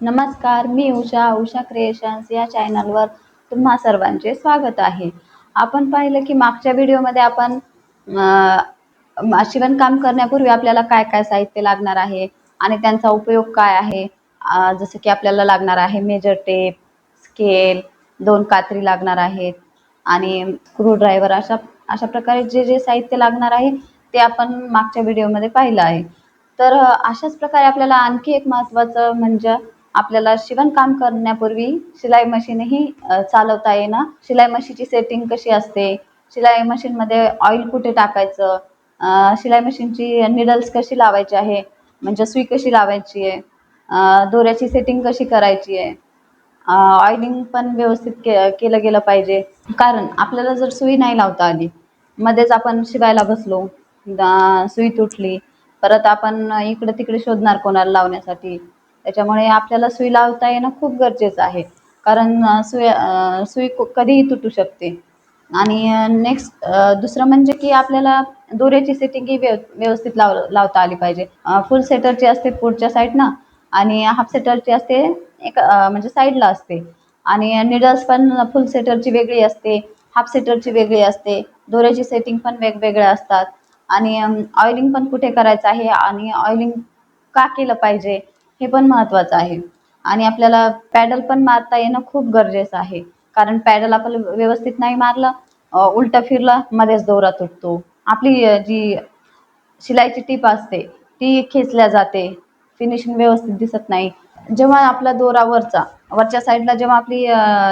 नमस्कार मी उषा उषा क्रिएशन्स या चॅनलवर तुम्हा सर्वांचे स्वागत आहे. आपण पाहिलं की मागच्या व्हिडिओमध्ये आपण शिवणकाम करण्यापूर्वी आपल्याला काय काय साहित्य लागणार आहे आणि त्यांचा उपयोग काय आहे? जसं की आपल्याला लागणार आहे मेजर टेप स्केल दोन कात्री लागणार आहेत. आणि स्क्रूड्रायव्हर अशा अशा प्रकारे जे जे साहित्य लागणार आहे ते आपण मागच्या व्हिडिओमध्ये पाहिलं आहे. तर अशाच प्रकारे आपल्याला आणखी एक महत्त्वाचं म्हणजे आपल्याला शिवणकाम करण्यापूर्वी शिलाई मशीनही चालवता येणं. शिलाई मशीनची सेटिंग कशी असते? शिलाई मशीनमध्ये ऑइल कुठे टाकायचं? शिलाई मशीनची निडल्स कशी लावायची आहे? म्हणजे सुई कशी लावायची आहे? दोऱ्याची सेटिंग कशी करायची आहे? ऑइलिंग पण व्यवस्थित के केलं गेलं पाहिजे. कारण आपल्याला जर सुई नाही लावता आली मध्येच आपण शिवायला बसलो सुई तुटली परत आपण इकडे तिकडे शोधणार कोणाला लावण्यासाठी. त्याच्यामुळे आपल्याला सुई लावता येणं खूप गरजेचं आहे. कारण सुई सुई कधीही तुटू शकते. आणि नेक्स्ट दुसरं म्हणजे की आपल्याला दोऱ्याची सेटिंग ही व्यव व्यवस्थित लाव लावता आली पाहिजे. फुल सेटरची असते पुढच्या साईडनं आणि हाफ सेटरची असते एक म्हणजे साईडला असते. आणि निडल्स पण फुल सेटरची वेगळी असते हाफ सेटरची वेगळी असते दोऱ्याची सेटिंग पण वेगवेगळ्या असतात. आणि ऑइलिंग पण कुठे करायचं आहे आणि ऑइलिंग का केलं पाहिजे हे पण महत्त्वाचं आहे. आणि आपल्याला पॅडल पण मारता येणं खूप गरजेचं आहे. कारण पॅडल आपण व्यवस्थित नाही मारलं उलटं फिरलं मध्येच दोरा तुटतो. आपली जी शिलाईची टीप असते ती खेचल्या जाते. फिनिशिंग व्यवस्थित दिसत नाही. जेव्हा आपला दोरा वरचा वरच्या साईडला जेव्हा आपली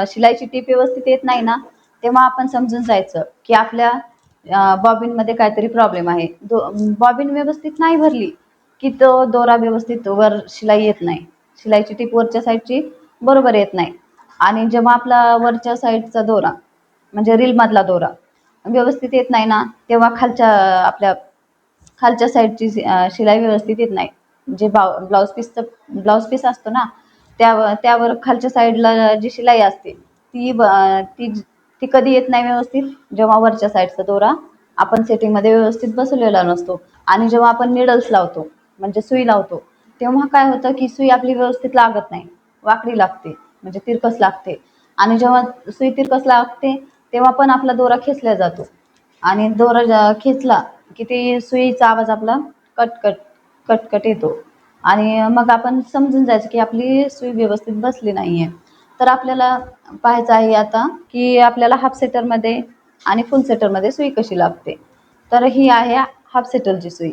शिलाईची टीप व्यवस्थित येत नाही ना तेव्हा आपण समजून जायचं की आपल्या बॉबिनमध्ये काहीतरी प्रॉब्लेम आहे. दो बॉबिन व्यवस्थित नाही भरली की तो दोरा व्यवस्थित वर शिलाई येत नाही. शिलाईची टीप वरच्या साईडची बरोबर येत नाही. आणि जेव्हा आपला वरच्या साईडचा दोरा म्हणजे रीलमधला दोरा व्यवस्थित येत नाही ना तेव्हा खालच्या आपल्या खालच्या साईडची शिलाई व्यवस्थित येत नाही. जे बाव ब्लाऊज पीसचं ब्लाऊज पीस असतो ना त्यावर त्यावर खालच्या साईडला जी शिलाई असते ती ती ती कधी येत नाही व्यवस्थित जेव्हा वरच्या साईडचा दोरा आपण सेटिंगमध्ये व्यवस्थित बसवलेला नसतो आणि जेव्हा आपण निडल्स लावतो म्हणजे सुई लावतो तेव्हा काय होतं की सुई आपली व्यवस्थित लागत नाही वाकडी लागते म्हणजे तिरकस लागते. आणि जेव्हा सुई तिरकस लागते तेव्हा पण आपला दोरा खेचला जातो. आणि दोरा खेचला की ती सुईचा आवाज आपला कटकट कटकट येतो. आणि मग आपण समजून जायचं की आपली सुई व्यवस्थित बसली नाही आहे तर आपल्याला पाहायचं आहे आता की आपल्याला हाफ सेटरमध्ये आणि फुल सेटरमध्ये सुई कशी लागते. तर ही आहे हाफ सेटरची सुई.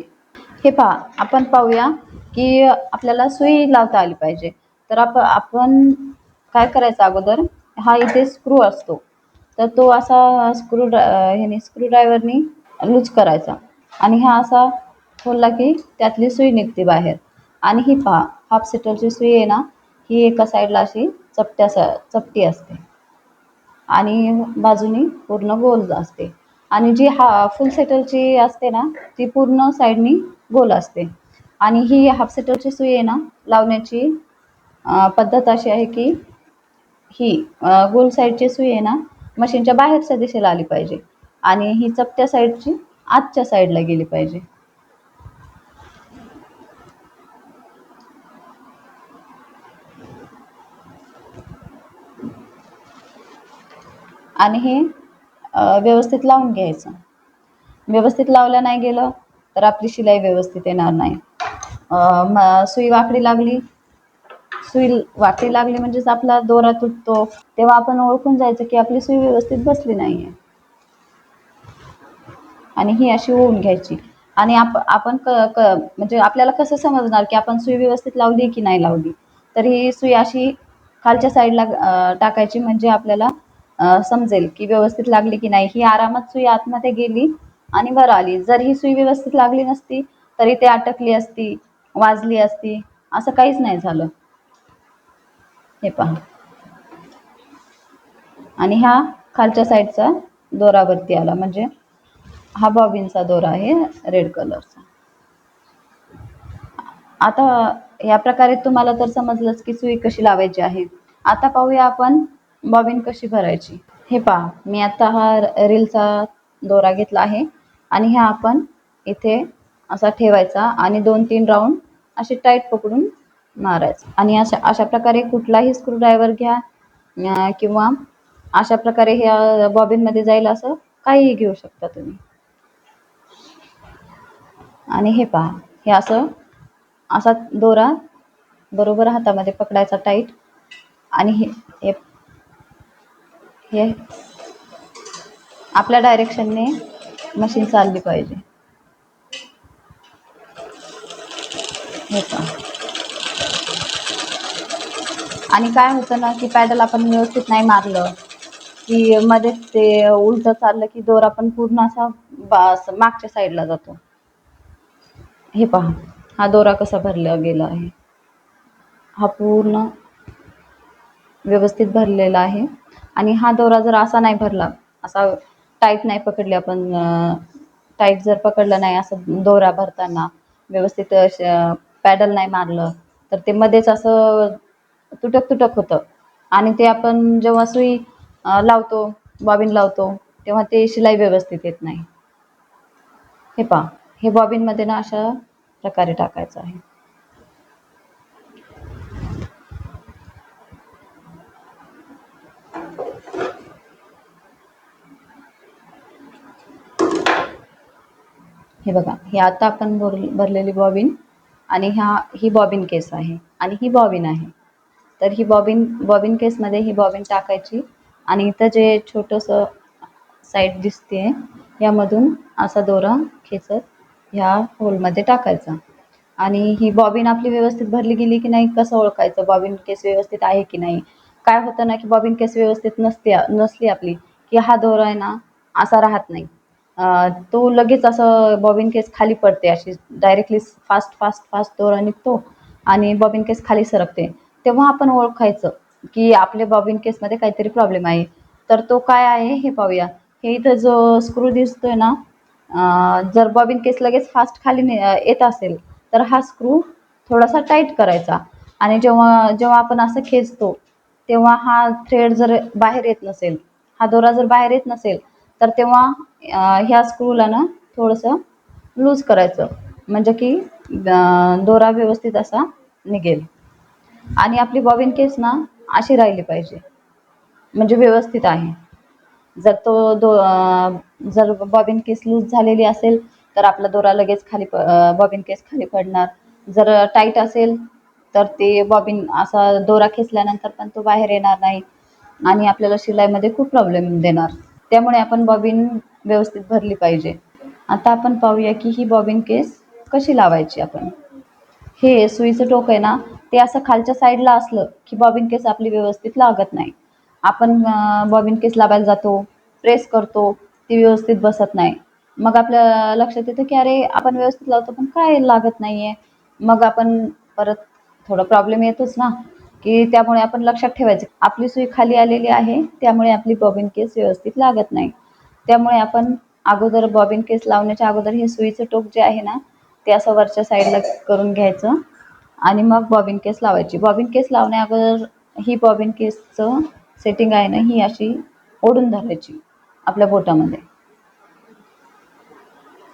हे पहा आपण पाहूया की आपल्याला सुई लावता आली पाहिजे. तर आप आपण काय करायचं अगोदर? हा इथे स्क्रू असतो. तर तो असा स्क्रू ह्याने स्क्रूड्रायव्हरनी लूज करायचा. आणि हा असा खोलला की त्यातली सुई निघते बाहेर. आणि ही पहा हाफ सेटरची सुई आहे ना ही एका साईडला अशी चपट्या सा चपटी असते. आणि बाजूनी पूर्ण गोल असते. आणि जी हा फुल सेटरची असते ना ती पूर्ण साईडनी गोल असते. आणि ही हाफ सेटलची सुई आहे ना लावण्याची पद्धत अशी आहे की ही गोल साईडची सुई आहे ना मशीनच्या बाहेरच्या दिशेला आली पाहिजे. आणि ही चपट्या साईडची आतच्या साईडला गेली पाहिजे. आणि हे व्यवस्थित लावून घ्यायचं. व्यवस्थित लावलं नाही गेलं तर आपली शिलाई व्यवस्थित येणार नाही. सुई वाकडी लागली. सुई वाकडी लागली म्हणजेच आपला दोरा तुटतो. तेव्हा आपण ओळखून जायचं की आपली सुई व्यवस्थित बसली नाही आहे आणि ही अशी होऊन घ्यायची. आणि आप आपण क क म्हणजे आपल्याला कसं समजणार की आपण सुई व्यवस्थित लावली की नाही लावली? तर ही सुई अशी खालच्या साईडला टाकायची म्हणजे आपल्याला समजेल की व्यवस्थित लागली की नाही. ही आरामात सुई आतमध्ये गेली आणि वर आली. जर ही सुई व्यवस्थित लागली नसती तरी ते अटकली असती वाजली असती असं काहीच नाही झालं. हे पहा. आणि हा खालच्या साईडचा दोरावरती आला. म्हणजे हा बॉबिनचा दोरा आहे रेड कलरचा. आता या प्रकारे तुम्हाला तर समजलंच की सुई कशी लावायची आहे. आता पाहूया आपण बॉबिन कशी भरायची? हे पहा मी आता हा रीलचा दोरा घेतला आहे आणि ह्या आपण इथे असा ठेवायचा आणि दोन तीन राऊंड असे टाईट पकडून मारायचं. आणि अशा अशा प्रकारे कुठलाही स्क्रूड्रायव्हर घ्या किंवा अशा प्रकारे ह्या बॉबिनमध्ये जाईल असं काहीही घेऊ शकता तुम्ही. आणि हे पहा हे असं असा दोरा बरोबर हातामध्ये पकडायचा टाईट आणि हे हे. आपल्या डायरेक्शनने मशीन चालली पाहिजे. हे पहा. आणि काय होतं ना की पॅडल आपण व्यवस्थित नाही मारलं की मध्येच ते उलट चाललं की दोरा पण पूर्ण असा बा- मागच्या साईडला जातो. हे पहा. हा दोरा कसा भरला गेला आहे. हा पूर्ण व्यवस्थित भरलेला आहे. आणि हा दोरा जर असा नाही भरला असा टाईट नाही पकडली आपण टाईट जर पकडलं नाही असं दोरा भरताना व्यवस्थित पॅडल नाही मारलं तर ते मध्येच असं तुटक तुटक होतं. आणि ते आपण जेव्हा सुई लावतो बॉबिन लावतो तेव्हा ते शिलाई व्यवस्थित येत नाही. हे पहा हे बॉबिनमध्ये ना अशा प्रकारे टाकायचं आहे. हे बघा हे आता आपण भर भरलेली बॉबिन आणि ह्या ही बॉबिन केस आहे आणि ही बॉबिन आहे. तर ही बॉबिन बॉबिन केसमध्ये ही बॉबिन टाकायची आणि इथं जे छोटंसं साईड दिसते यामधून असा दोरा खेचत ह्या होलमध्ये टाकायचा. आणि ही बॉबिन आपली व्यवस्थित भरली गेली की नाही कसं ओळखायचं? बॉबिन केस व्यवस्थित आहे की नाही? काय होतं ना की बॉबिन केस व्यवस्थित नसते नसली आपली की हा दोरा आहे ना असा राहत नाही. तो लगेच असं बॉबिन केस खाली पडते अशी डायरेक्टली फास्ट फास्ट फास्ट दोरा निघतो आणि बॉबिन केस खाली सरकते. तेव्हा आपण ओळखायचं की आपल्या बॉबिन केसमध्ये काहीतरी प्रॉब्लेम आहे. तर तो काय आहे हे पाहूया. हे इथं जो स्क्रू दिसतोय ना जर बॉबिन केस लगेच फास्ट खाली ने- येत असेल तर हा स्क्रू थोडासा टाईट करायचा. आणि जेव्हा जेव्हा आपण असं खेचतो तेव्हा हा थ्रेड जर बाहेर येत नसेल हा दोरा जर बाहेर येत नसेल तर तेव्हा ह्या स्क्रूला ना थोडंसं लूज करायचं. म्हणजे की दोरा व्यवस्थित असा निघेल. आणि आपली बॉबिन केस ना अशी राहिली पाहिजे. म्हणजे व्यवस्थित आहे. जर तो दो जर बॉबिन केस लूज झालेली असेल तर आपला दोरा लगेच खाली प बॉबिन केस खाली पडणार. जर टाईट असेल तर ते बॉबिन असा दोरा खेचल्यानंतर पण तो बाहेर येणार नाही. आणि आपल्याला शिलाईमध्ये खूप प्रॉब्लेम देणार. त्यामुळे आपण बॉबिन व्यवस्थित भरली पाहिजे. आता आपण पाहूया की ही बॉबिन केस कशी लावायची आपण. हे सुईचं टोक आहे ना ते असं खालच्या साईडला असलं की बॉबिन केस आपली व्यवस्थित लागत नाही. आपण बॉबिन केस लावायला जातो प्रेस करतो ती व्यवस्थित बसत नाही. मग आपल्या लक्षात येतं की अरे आपण व्यवस्थित लावतो पण काय लागत नाहीये. मग आपण परत थोडा प्रॉब्लेम येतोच ना. की त्यामुळे आपण लक्षात ठेवायचं आपली सुई खाली आलेली आहे त्यामुळे आपली बॉबिन केस व्यवस्थित लागत नाही. त्यामुळे आपण अगोदर बॉबिन केस लावण्याच्या अगोदर हे सुईचं टोक जे आहे ना ते असं वरच्या साईडला करून घ्यायचं आणि मग बॉबिन केस लावायची. बॉबिन केस लावण्या अगोदर ही बॉबिन केसचं सेटिंग आहे ना ही अशी ओढून धरायची आपल्या बोटामध्ये.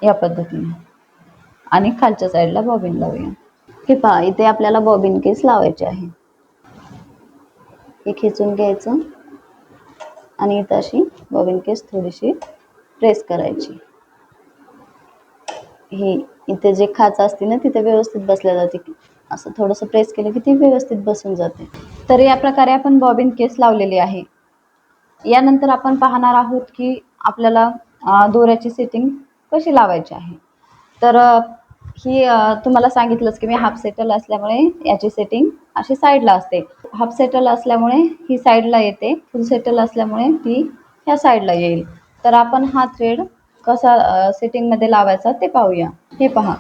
या पद्धतीने. आणि खालच्या साईडला बॉबिन लावूया. हे पहा इथे आपल्याला बॉबिन केस लावायचे आहे. हे खेचून घ्यायचं. आणि इथं अशी बॉबिन केस थोडीशी प्रेस करायची. ही इथे जे खाच असते ना तिथे व्यवस्थित बसल्या जाते. असं थोडंसं प्रेस केलं की ती व्यवस्थित बसून जाते. तर या प्रकारे आपण बॉबिन केस लावलेली आहे. यानंतर आपण पाहणार आहोत की आपल्याला दोऱ्याची सेटिंग कशी लावायची आहे. तर ही तुम्हाला सांगितलंच की मी हाफ सेटल असल्यामुळे याची सेटिंग अशी साईडला असते. हाफ सेटल असल्यामुळे ही साईडला येते. फुल सेटल असल्यामुळे ती ह्या साईडला येईल. तर आपण हा थ्रेड कसा सेटिंगमध्ये लावायचा ते पाहूया. हे पहा.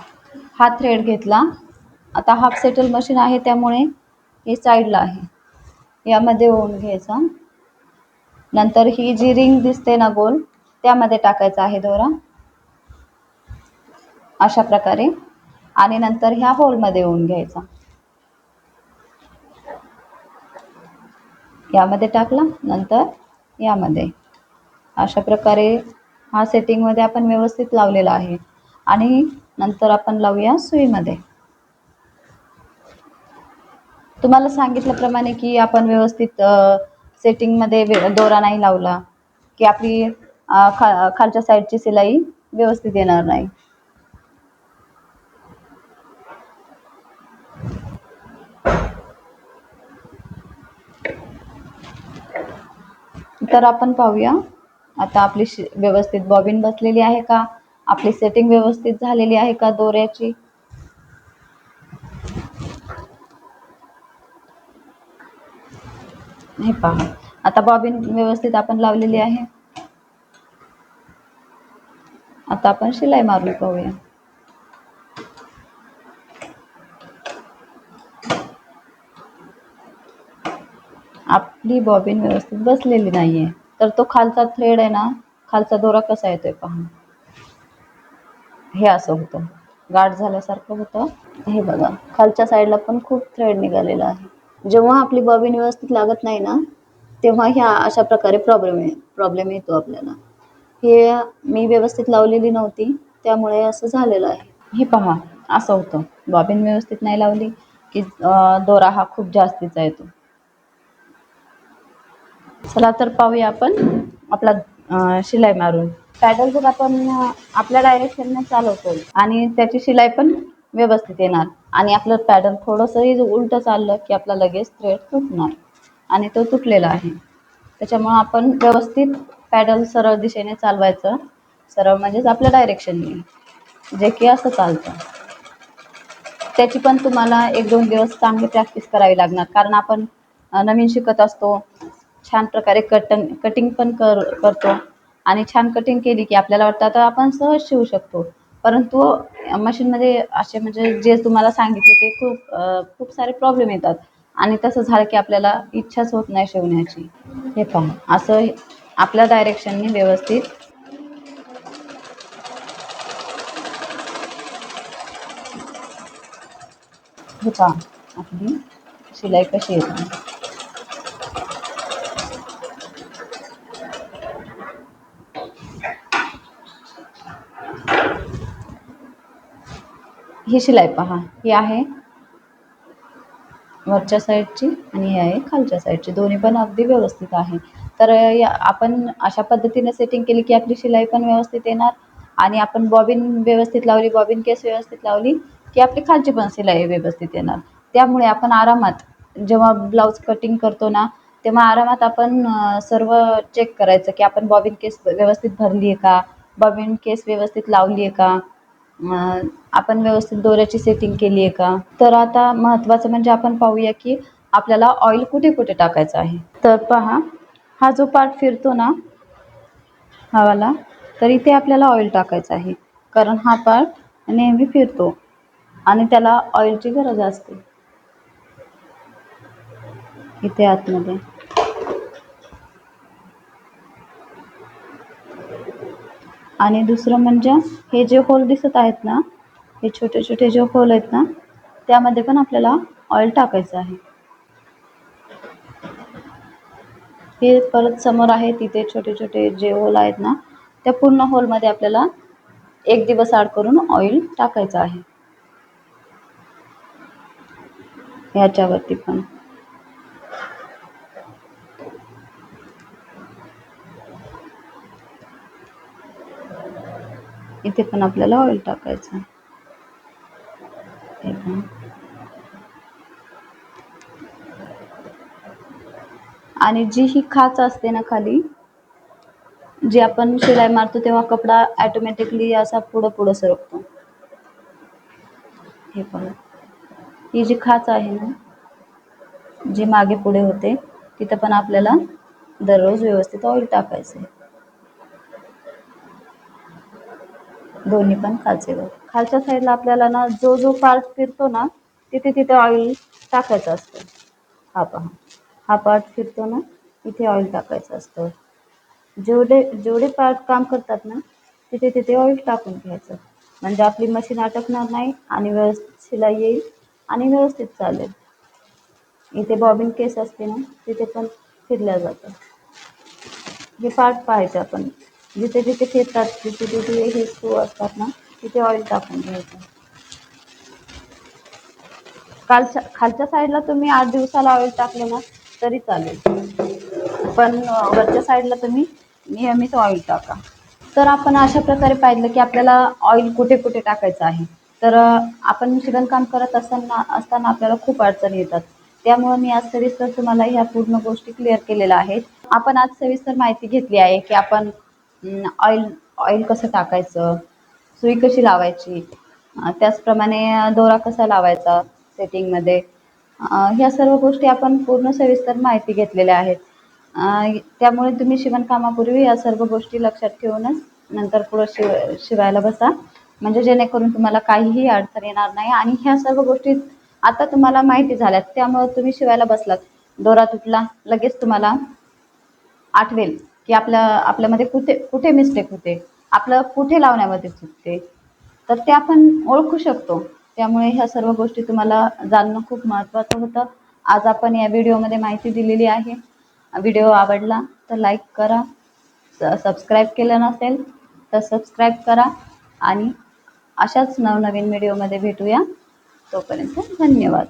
हा थ्रेड घेतला. आता हाफ सेटल मशीन आहे त्यामुळे हे साईडला आहे. यामध्ये ओन घ्यायचा. नंतर ही जी रिंग दिसते ना गोल त्यामध्ये टाकायचा आहे दोरा. अशा प्रकारे. आणि नंतर ह्या होलमध्ये ओन घ्यायचा. यामध्ये टाकला नंतर यामध्ये. अशा प्रकारे हा सेटिंगमध्ये आपण व्यवस्थित लावलेला आहे. आणि नंतर आपण लावूया सुईमध्ये. तुम्हाला सांगितल्याप्रमाणे की आपण व्यवस्थित सेटिंगमध्ये दोरा नाही लावला की आपली खा खालच्या साईडची सिलाई व्यवस्थित येणार नाही. तर आपण पाहूया. आता आपली शि व्यवस्थित बॉबिन बसलेली आहे का? आपली सेटिंग व्यवस्थित झालेली आहे का दोऱ्याची? हे पहा. आता बॉबिन व्यवस्थित आपण लावलेली आहे. आता आपण शिलाई मारून पाहूया. आपली बॉबिन व्यवस्थित बसलेली नाहीये. तर तो खालचा थ्रेड आहे ना खालचा दोरा कसा येतोय पहा. हे असं होतं. गाठ झाल्यासारखं होतं. हे बघा खालच्या साईडला पण खूप थ्रेड निघालेला आहे. जेव्हा आपली बॉबिन व्यवस्थित लागत नाही ना तेव्हा ह्या अशा प्रकारे प्रॉब्लेम प्रॉब्लेम येतो आपल्याला. हे मी व्यवस्थित लावलेली नव्हती त्यामुळे असं झालेलं आहे. हे पहा असं होतं. बॉबिन व्यवस्थित नाही लावली की दोरा हा खूप जास्तीचा येतो. चला तर पाहूया आपण आपला शिलाई मारून. पॅडल जर आपण आपल्या डायरेक्शनने चालवतो आणि त्याची शिलाई पण व्यवस्थित येणार आणि आपलं पॅडल थोडंसंही उलटं चाललं की आपला लगेच थ्रेड तुटणार आणि तो तुटलेला आहे. त्याच्यामुळं आपण व्यवस्थित पॅडल सरळ दिशेने चालवायचं. सरळ म्हणजेच आपल्या डायरेक्शनने जे की असं चालतं. त्याची पण तुम्हाला एक दोन दिवस चांगली प्रॅक्टिस करावी लागणार. कारण आपण नवीन शिकत असतो. छान प्रकारे कटन कटिंग पण कर करतो. आणि छान कटिंग केली की आपल्याला वाटतं आता आपण सहज शिवू शकतो. परंतु मशीनमध्ये असे म्हणजे जे तुम्हाला सांगितले ते खूप खूप सारे प्रॉब्लेम येतात. आणि तसं झालं की आपल्याला इच्छाच होत नाही शिवण्याची. हे पहा. असं आपल्या डायरेक्शनने व्यवस्थित हे पहा. आपली शिलाई कशी येते ही शिलाई पहा. ही आहे वरच्या साईडची आणि ही आहे खालच्या साईडची. दोन्ही पण अगदी व्यवस्थित आहे. तर या आपण अशा पद्धतीने सेटिंग केली की आपली शिलाई पण व्यवस्थित येणार आणि आपण बॉबिन व्यवस्थित लावली बॉबिन केस व्यवस्थित लावली की आपली खालची पण शिलाई व्यवस्थित येणार. त्यामुळे आपण आरामात जेव्हा ब्लाऊज कटिंग करतो ना तेव्हा आरामात आपण सर्व चेक करायचं की आपण बॉबिन केस व्यवस्थित भरली आहे का? बॉबिन केस व्यवस्थित लावली आहे का आपण व्यवस्थित दोऱ्याची सेटिंग केली आहे का? तर आता महत्त्वाचं म्हणजे आपण पाहूया की आपल्याला ऑइल कुठे कुठे टाकायचं आहे? तर पहा हा जो पार्ट फिरतो ना हवाला तर इथे आपल्याला ऑइल टाकायचं आहे. कारण हा पार्ट नेहमी फिरतो आणि त्याला ऑइलची गरज असते. इथे आतमध्ये. आणि दुसरं म्हणजे हे जे होल दिसत आहेत ना हे छोटे छोटे जे होल आहेत ना त्यामध्ये पण आपल्याला ऑइल टाकायचं आहे. हे परत समोर आहे तिथे छोटे छोटे जे होल आहेत ना त्या पूर्ण होलमध्ये आपल्याला एक दिवस आड करून ऑइल टाकायचं आहे. ह्याच्यावरती पण. इथे पण आपल्याला ऑइल टाकायचं आहे हे पहा. आणि जी ही खाच असते ना खाली जी आपण शिलाई मारतो तेव्हा कपडा ॲटोमॅटिकली असा पुढं पुढं सरकतो. हे पण ही जी खाच आहे ना जी मागे पुढे होते तिथं पण आपल्याला दररोज व्यवस्थित ऑइल टाकायचं आहे. दोन्ही पण खाचेवर खालच्या साईडला आपल्याला ना जो जो पार्ट फिरतो ना तिथे तिथे ऑइल टाकायचं असतं. हा पहा. हा पार्ट फिरतो ना इथे ऑइल टाकायचं असतं. जेवढे जेवढे पार्ट काम करतात ना तिथे तिथे ऑइल टाकून घ्यायचं. म्हणजे आपली मशीन अटकणार नाही आणि व्यवस्थित शिलाई येईल आणि व्यवस्थित चालेल. इथे बॉबिन केस असते ना तिथे पण फिरल्या जातं. हे पार्ट पाहायचं आपण. जिथे जिथे फिरतात तिथे तिथे हे स्क्रू असतात ना तिथे ऑइल टाकून घ्यायचं. खालच्या खालच्या साईडला तुम्ही आठ दिवसाला ऑइल टाकलं ना तरी चालेल. पण वरच्या साईडला तुम्ही नियमित ऑइल टाका. तर आपण अशा प्रकारे पाहिलं की आपल्याला ऑइल कुठे कुठे टाकायचं आहे. तर आपण शिवणकाम करत असताना असताना आपल्याला खूप अडचणी येतात. त्यामुळे मी आज सविस्तर तुम्हाला ह्या पूर्ण गोष्टी क्लिअर केलेल्या आहेत. आपण आज सविस्तर माहिती घेतली आहे की आपण ऑइल ऑइल कसं टाकायचं सुई कशी लावायची त्याचप्रमाणे दोरा कसा लावायचा सेटिंगमध्ये ह्या सर्व गोष्टी आपण पूर्ण सविस्तर माहिती घेतलेल्या आहेत. त्यामुळे तुम्ही शिवणकामापूर्वी या सर्व गोष्टी लक्षात ठेवूनच नंतर पुढं शिव शिवायला बसा. म्हणजे जेणेकरून तुम्हाला काहीही अडचण येणार नाही आणि ह्या सर्व गोष्टी आता तुम्हाला माहिती झाल्यात. त्यामुळे तुम्ही शिवायला बसलात. दोरा तुटला लगेच तुम्हाला आठवेल की आपल्या आपल्यामध्ये कुठे कुठे मिस्टेक होते? आपलं कुठे लावण्यामध्ये चुकते? तर ते आपण ओळखू शकतो. त्यामुळे ह्या सर्व गोष्टी तुम्हाला जाणणं खूप महत्त्वाचं होतं. आज आपण या व्हिडिओमध्ये माहिती दिलेली आहे. व्हिडिओ आवडला तर लाईक करा. स सबस्क्राईब केलं नसेल तर सबस्क्राईब करा. आणि अशाच नवनवीन व्हिडिओमध्ये भेटूया. तोपर्यंत धन्यवाद.